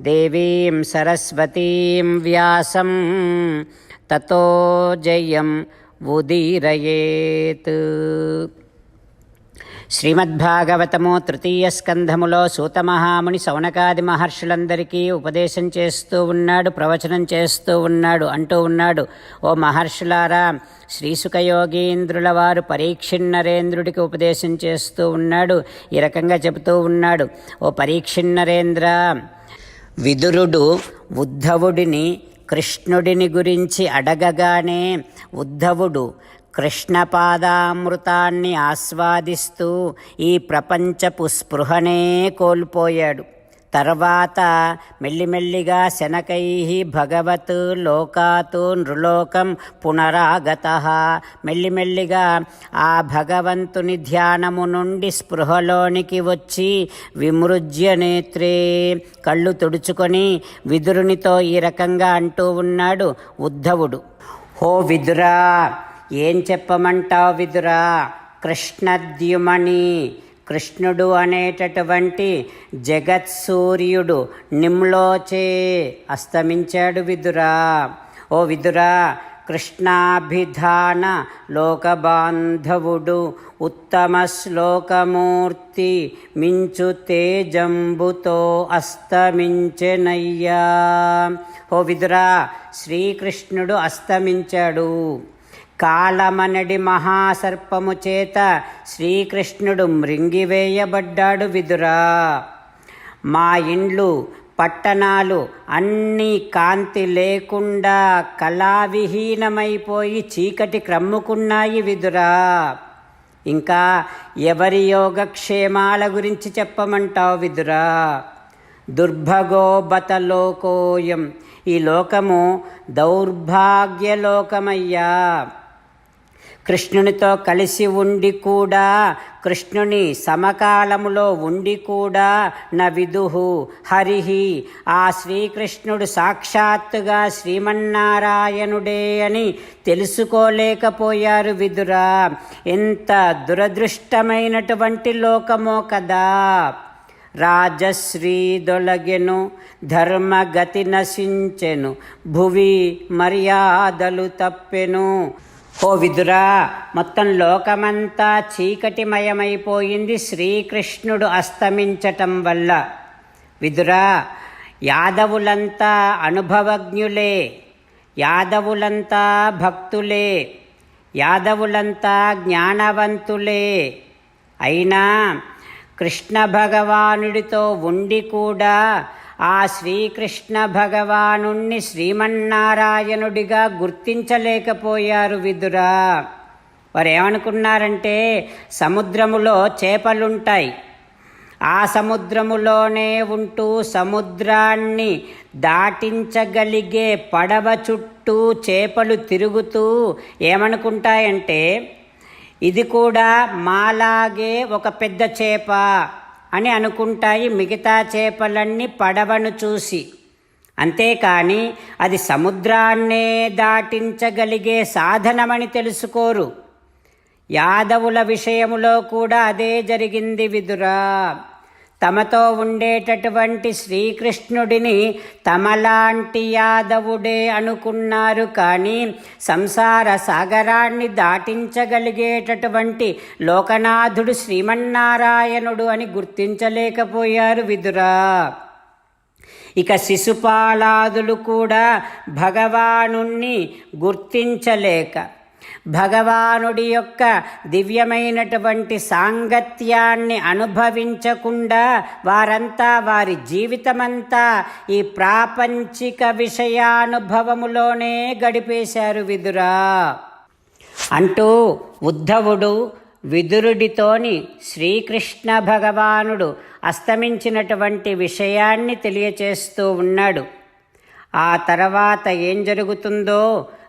దేవీం సరస్వతీం వ్యాసం తతో జయం ఉదీరయేత్. శ్రీమద్భాగవతము తృతీయ స్కంధములో సూతమహాముని సౌనకాది మహర్షులందరికీ ఉపదేశం చేస్తూ ఉన్నాడు ప్రవచనం చేస్తూ ఉన్నాడు అంటూ ఉన్నాడు ఓ మహర్షులారా శ్రీసుఖయోగీంద్రుల వారు పరీక్షిన్నరేంద్రుడికి ఉపదేశం చేస్తూ ఉన్నాడు ఈ రకంగా చెబుతూ ఉన్నాడు ఓ పరీక్షిన్నరేంద్ర విదురుడు ఉద్ధవుడిని కృష్ణుడిని గురించి అడగగానే ఉద్ధవుడు కృష్ణపాదామృతాన్ని ఆస్వాదిస్తూ ఈ ప్రపంచపు స్పృహనే కోల్పోయాడు. తర్వాత మెల్లిమెల్లిగా శనకై భగవత్ లోకాతు నృలోకం పునరాగత. మెల్లిమెల్లిగా ఆ భగవంతుని ధ్యానము నుండి స్పృహలోనికి వచ్చి విమృజ్య నేత్రే కళ్ళు తుడుచుకొని విదురునితో ఈ రకంగా అంటూ ఉన్నాడు ఉద్ధవుడు. హో విదురా ఏం చెప్పమంటావు విదురా కృష్ణద్యుమణి కృష్ణుడు అనేటటువంటి జగత్ సూర్యుడు నిమ్లోచే అస్తమించాడు విదురా. ఓ విదురా కృష్ణాభిధాన లోకబాంధవుడు ఉత్తమ శ్లోకమూర్తి మించు తేజంబుతో అస్తమించెనయ్యా. ఓ విదురా శ్రీకృష్ణుడు అస్తమించాడు. కాలమనడి మహాసర్పము చేత శ్రీకృష్ణుడు మృంగివేయబడ్డాడు విదురా. మా ఇండ్లు పట్టణాలు అన్నీ కాంతి లేకుండా కళావిహీనమైపోయి చీకటి క్రమ్ముకున్నాయి విదురా. ఇంకా ఎవరి యోగక్షేమాల గురించి చెప్పమంటావు విదురా? దుర్భగోబత లోకోయం ఈ లోకము దౌర్భాగ్యలోకమయ్యా. కృష్ణునితో కలిసి ఉండి కూడా కృష్ణుని సమకాలములో ఉండి కూడా న విదుహు హరిహి ఆ శ్రీకృష్ణుడు సాక్షాత్తుగా శ్రీమన్నారాయణుడే అని తెలుసుకోలేకపోయారు విదురా. ఎంత దురదృష్టమైనటువంటి లోకమో కదా. రాజశ్రీ దొలగెను ధర్మగతి నశించెను భువి మర్యాదలు తప్పెను. ఓ విదురా మొత్తం లోకమంతా చీకటిమయమైపోయింది శ్రీకృష్ణుడు అస్తమించటం వల్ల. విదురా యాదవులంతా అనుభవజ్ఞులే యాదవులంతా భక్తులే యాదవులంతా జ్ఞానవంతులే. అయినా కృష్ణ భగవానుడితో ఉండి కూడా ఆ శ్రీకృష్ణ భగవానుణ్ణి శ్రీమన్నారాయణుడిగా గుర్తించలేకపోయారు విదురా. వారేమనుకున్నారంటే సముద్రములో చేపలుంటాయి. ఆ సముద్రములోనే ఉంటూ సముద్రాన్ని దాటించగలిగే పడవ చుట్టూ చేపలు తిరుగుతూ ఏమనుకుంటాయంటే ఇది కూడా మాలాగే ఒక పెద్ద చేప. అని అనుకుంటాయి మిగతా చేపలన్నీ పడవను చూసి. అంతేకాని అది సముద్రాన్నే దాటించగలిగే సాధనమని తెలుసుకోరు. యాదవుల విషయములో కూడా అదే జరిగింది విదురా. తమతో ఉండేటటువంటి శ్రీకృష్ణుడిని తమలాంటి యాదవుడే అనుకున్నారు. కానీ సంసార సాగరాన్ని దాటించగలిగేటటువంటి లోకనాథుడు శ్రీమన్నారాయణుడు అని గుర్తించలేకపోయారు విదురా. ఇక శిశుపాలాదులు కూడా భగవానుణ్ణి గుర్తించలేక భగవానుడి యొక్క దివ్యమైనటువంటి సాంగత్యాన్ని అనుభవించకుండా వారంతా వారి జీవితమంతా ఈ ప్రాపంచిక విషయానుభవములోనే గడిపేశారు విదురా. అంటూ ఉద్ధవుడు విదురుడితోని శ్రీకృష్ణ భగవానుడు అస్తమించినటువంటి విషయాన్ని తెలియచేస్తూ ఉన్నాడు. ఆ తర్వాత ఏం జరుగుతుందో